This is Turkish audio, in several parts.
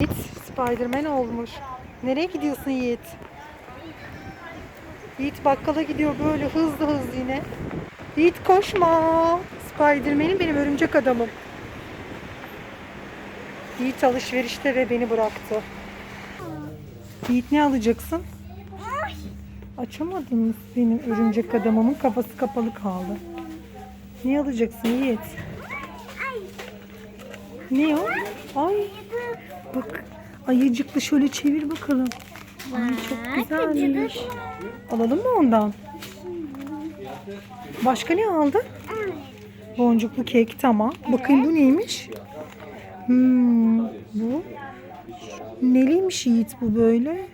Yiğit Spiderman olmuş. Nereye gidiyorsun Yiğit? Yiğit bakkala gidiyor böyle hızlı hızlı yine. Yiğit koşma. Spiderman'im benim örümcek adamım. Yiğit alışverişte ve beni bıraktı. Yiğit ne alacaksın? Açamadın mı benim örümcek adamımın kafası kapalı kaldı. Ne alacaksın Yiğit? Ne o? Ay bak ayıcıklı şöyle çevir bakalım. Ay çok güzelmiş. Alalım mı ondan? Başka ne aldın? Boncuklu kek tamam. Bakayım bu neymiş? Hmm, bu neliymiş Yiğit bu böyle?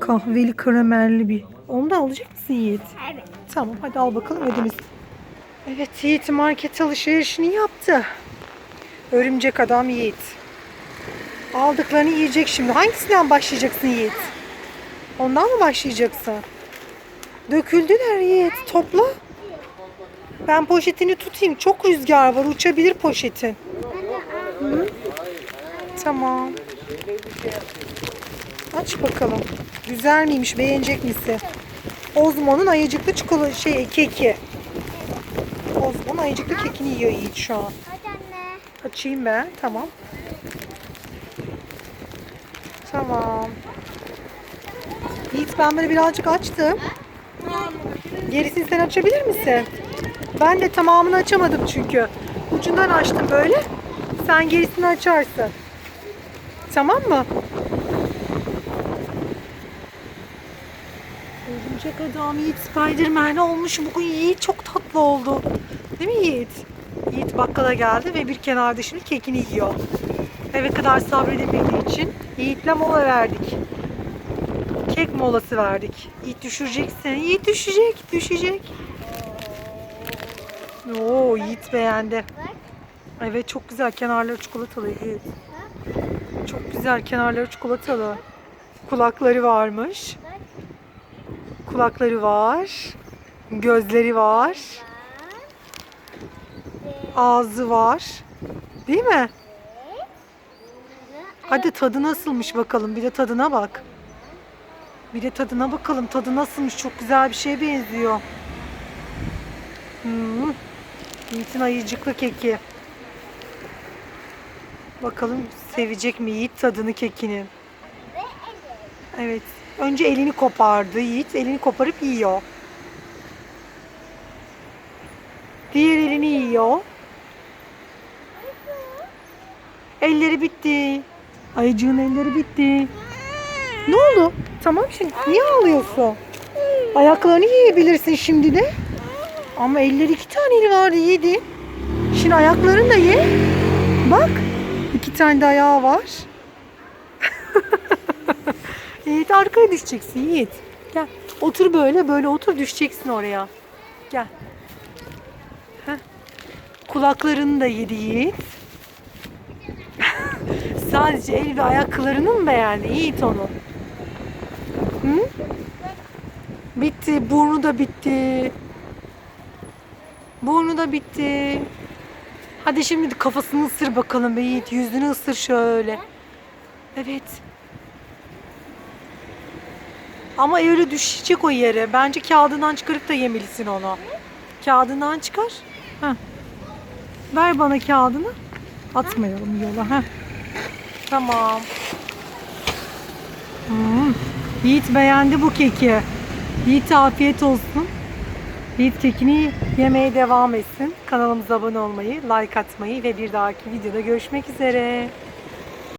Kahveli karamelli bir. Onu da alacak mısın Yiğit? Evet. Tamam hadi al bakalım ödümüz. Evet Yiğit market alışverişini yaptı. Örümcek adam Yiğit. Aldıklarını yiyecek şimdi. Hangisinden başlayacaksın Yiğit? Ondan mı başlayacaksın? Döküldüler Yiğit. Topla. Ben poşetini tutayım. Çok rüzgar var. Uçabilir poşetin. Hı? Tamam. Aç bakalım. Güzel miymiş? Beğenecek misin? Ozmo'nun ayıcıklı çikolata şey keki. Ozmo'nun ayıcıklı kekini yiyor Yiğit şu an. Açayım ben. Tamam. Tamam. Yiğit ben böyle birazcık açtım. Gerisini sen açabilir misin? Ben de tamamını açamadım çünkü. Ucundan açtım böyle. Sen gerisini açarsın. Tamam mı? Örümcek adam Yiğit Spiderman olmuş. Bugün Yiğit çok tatlı oldu. Değil mi Yiğit? Yiğit bakkala geldi ve bir kenarda şimdi kekini yiyor. Eve kadar sabredemediği için Yiğit'le mola verdik. Kek molası verdik. Yiğit düşüreceksin. Yiğit düşecek, düşecek. Oo Yiğit beğendi. Evet çok güzel kenarları çikolatalı Yiğit. Çok güzel kenarları çikolatalı. Kulakları varmış. Kulakları var. Gözleri var. Ağzı var. Değil mi? Hadi tadı nasılmış bakalım. Bir de tadına bak. Bir de tadına bakalım. Tadı nasılmış? Çok güzel bir şeye benziyor. Hmm. Yiğit'in ayıcıklı keki. Bakalım sevecek mi Yiğit tadını kekinin. Evet. Önce elini kopardı Yiğit. Elini koparıp yiyor. Diğer elini yiyor. Elleri bitti. Ayıcığın elleri bitti. Ne oldu? Tamam şimdi. Niye ağlıyorsun? Ayaklarını yiyebilirsin şimdi de. Ama elleri iki tane eli vardı yedi. Şimdi ayaklarını da ye. Bak. iki tane de ayağı var. Yiğit arkaya düşeceksin Yiğit. Gel. Otur böyle böyle otur düşeceksin oraya. Gel. Heh. Kulaklarını da yedi Yiğit. Sadece el ve ayaklarını mı beğendi Yiğit onu? Hı? Bitti. Burnu da bitti. Burnu da bitti. Hadi şimdi kafasını ısır bakalım be Yiğit. Yüzünü ısır şöyle. Evet. Ama öyle düşecek o yere. Bence kağıdından çıkarıp da yemelisin onu. Kağıdından çıkar. Heh. Ver bana kağıdını. Atmayalım yola. Heh. Tamam. Hmm. Yiğit beğendi bu keki. Yiğit afiyet olsun. Yiğit kekini yemeye devam etsin. Kanalımıza abone olmayı, like atmayı ve bir dahaki videoda görüşmek üzere.